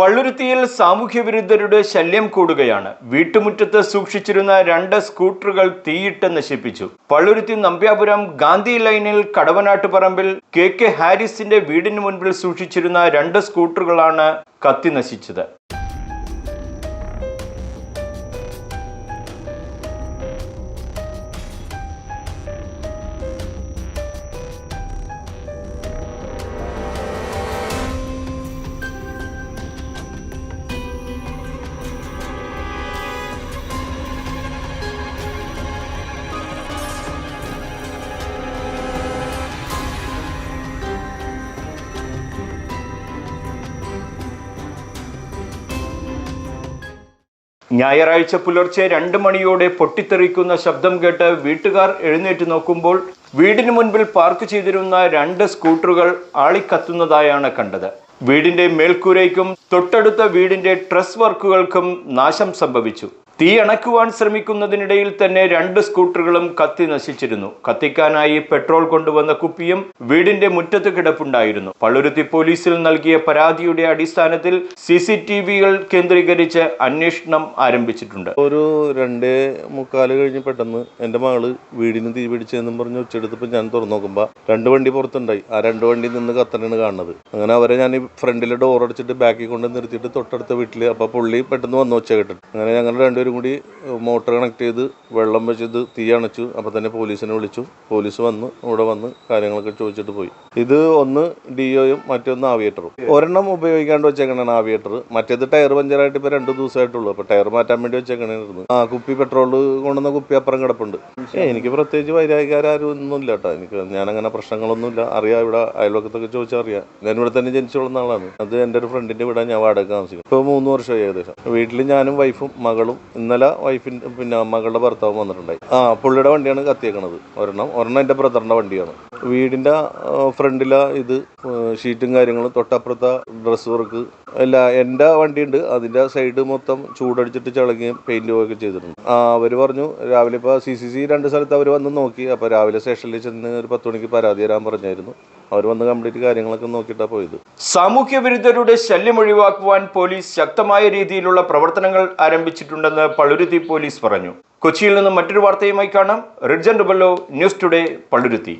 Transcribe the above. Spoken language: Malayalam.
പള്ളുരുത്തിയിൽ സാമൂഹ്യ വിരുദ്ധരുടെ ശല്യം കൂടുകയാണ്. വീട്ടുമുറ്റത്ത് സൂക്ഷിച്ചിരുന്ന രണ്ട് സ്കൂട്ടറുകൾ തീയിട്ട് നശിപ്പിച്ചു. പള്ളുരുത്തി നമ്പ്യാപുരം ഗാന്ധി ലൈനിൽ കടവനാട്ടുപറമ്പിൽ കെ കെ ഹാരിസിന്റെ വീടിന് മുൻപിൽ സൂക്ഷിച്ചിരുന്ന രണ്ട് സ്കൂട്ടറുകളാണ് കത്തി നശിച്ചത്. ഞായറാഴ്ച പുലർച്ചെ രണ്ട് മണിയോടെ പൊട്ടിത്തെറിക്കുന്ന ശബ്ദം കേട്ട് വീട്ടുകാർ എഴുന്നേറ്റ് നോക്കുമ്പോൾ വീടിന് മുൻപിൽ പാർക്ക് ചെയ്തിരുന്ന രണ്ട് സ്കൂട്ടറുകൾ ആളിക്കത്തുന്നതായാണ് കണ്ടത്. വീടിന്റെ മേൽക്കൂരയ്ക്കും തൊട്ടടുത്ത വീടിന്റെ ട്രസ് വർക്കുകൾക്കും നാശം സംഭവിച്ചു. തീ അണക്കുവാൻ ശ്രമിക്കുന്നതിനിടയിൽ തന്നെ രണ്ട് സ്കൂട്ടറുകളും കത്തി നശിച്ചിരുന്നു. കത്തിക്കാനായി പെട്രോൾ കൊണ്ടുവന്ന കുപ്പിയും വീടിന്റെ മുറ്റത്ത് കിടപ്പുണ്ടായിരുന്നു. പള്ളുരുത്തി പോലീസിൽ നൽകിയ പരാതിയുടെ അടിസ്ഥാനത്തിൽ സി സി ടി വികൾ കേന്ദ്രീകരിച്ച് അന്വേഷണം ആരംഭിച്ചിട്ടുണ്ട്. ഒരു രണ്ടേ മുക്കാൽ കഴിഞ്ഞ് പെട്ടെന്ന് എന്റെ മകൾ വീടിന് തീ പിടിച്ചെന്നും പറഞ്ഞ് ഉച്ചെടുത്തപ്പോൾ ഞാൻ തുറന്നു നോക്കുമ്പോൾ രണ്ട് വണ്ടി പുറത്തുണ്ടായി. ആ രണ്ട് വണ്ടി നിന്ന് കത്തനാണ് കാണുന്നത്. അങ്ങനെ അവരെ ഞാൻ ഫ്രണ്ടിലെ ഡോർ അടിച്ചിട്ട് ബാക്കിൽ കൊണ്ട് നിർത്തിയിട്ട് തൊട്ടടുത്ത വീട്ടിൽ അപ്പോൾ പുള്ളി പെട്ടെന്ന് വന്നു ഒച്ച കേട്ടിട്ട്. അങ്ങനെ ഞങ്ങൾ രണ്ടുപേരും കൂടി മോട്ടർ കണക്ട് ചെയ്ത് വെള്ളം വെച്ചത് തീ അണച്ചു. അപ്പം തന്നെ പോലീസിനെ വിളിച്ചു. പോലീസ് വന്ന് ഇവിടെ വന്ന് കാര്യങ്ങളൊക്കെ ചോദിച്ചിട്ട് പോയി. ഇത് ഒന്ന് ഡിഒയും മറ്റൊന്ന് ആവിയേറ്ററും. ഒരെണ്ണം ഉപയോഗിക്കാണ്ട് വെച്ചേക്കണാണ് ആവിയേറ്റർ. മറ്റേത് ടയർ പഞ്ചറായിട്ട് ഇപ്പോൾ രണ്ട് ദിവസമായിട്ടുള്ളൂ. അപ്പോൾ ടയർ മാറ്റാൻ വേണ്ടി വെച്ചേക്കണായിരുന്നു. ആ കുപ്പി പെട്രോൾ കൊണ്ടുവന്ന കുപ്പി അപ്പുറം കിടപ്പുണ്ട്. എനിക്ക് പ്രത്യേകിച്ച് വൈരാഗ്യക്കാരും ഒന്നും ഇല്ല കേട്ടോ. എനിക്ക് ഞാനങ്ങനെ പ്രശ്നങ്ങളൊന്നുമില്ല. അറിയാം ഇവിടെ അയൽവക്കത്തൊക്കെ ചോദിച്ചാൽ അറിയാം. ഞാൻ ഇവിടെ തന്നെ ജനിച്ചു ആളാണ്. അത് എന്റെ ഒരു ഫ്രണ്ടിന്റെ വീടാണ് ഞാൻ വാടക താമസിക്കും ഇപ്പോൾ മൂന്ന് വർഷമായി ഏകദേശം. വീട്ടിൽ ഞാനും വൈഫും മകളും ഇന്നലെ വൈഫിന്റെ പിന്നെ മകളുടെ ഭർത്താവ് വന്നിട്ടുണ്ടായി. ആ പുള്ളിയുടെ വണ്ടിയാണ് കത്തിയേക്കണത്. ഒരെണ്ണം. ഒരെണ്ണം എന്റെ ബ്രദറിന്റെ വണ്ടിയാണ്. വീടിന്റെ ഫ്രണ്ടിലെ ഇത് ഷീറ്റും കാര്യങ്ങളും. തൊട്ടപ്പുറത്തെ ഡ്രസ് വർക്ക് അല്ല എന്റെ വണ്ടിയുണ്ട്. അതിന്റെ സൈഡ് മൊത്തം ചൂടടിച്ചിട്ട് ചിളങ്ങുകയും പെയിന്റ് പോവുകയൊക്കെ ചെയ്തിട്ടുണ്ട്. ആ അവർ പറഞ്ഞു രാവിലെ ഇപ്പോൾ സി സി സി രണ്ട് സ്ഥലത്ത് അവർ വന്ന് നോക്കി. അപ്പോൾ രാവിലെ സ്റ്റേഷനിൽ ചെന്ന് ഒരു പത്ത് മണിക്ക് പരാതി തരാൻ പറഞ്ഞായിരുന്നു. അവർ വന്ന് കംപ്ലീറ്റ് കാര്യങ്ങളൊക്കെ നോക്കിയിട്ടാണ് പോയത്. സാമൂഹ്യ വിരുദ്ധരുടെ ശല്യം ഒഴിവാക്കുവാൻ പോലീസ് ശക്തമായ രീതിയിലുള്ള പ്രവർത്തനങ്ങൾ ആരംഭിച്ചിട്ടുണ്ടെന്ന് പള്ളുരുത്തി പോലീസ് പറഞ്ഞു. കൊച്ചിയിൽ നിന്നും മറ്റൊരു വാർത്തയുമായി കാണാം. റിഡ്ജൻ റുബല്ലോ ന്യൂസ് ടുഡേ പള്ളുരുത്തി.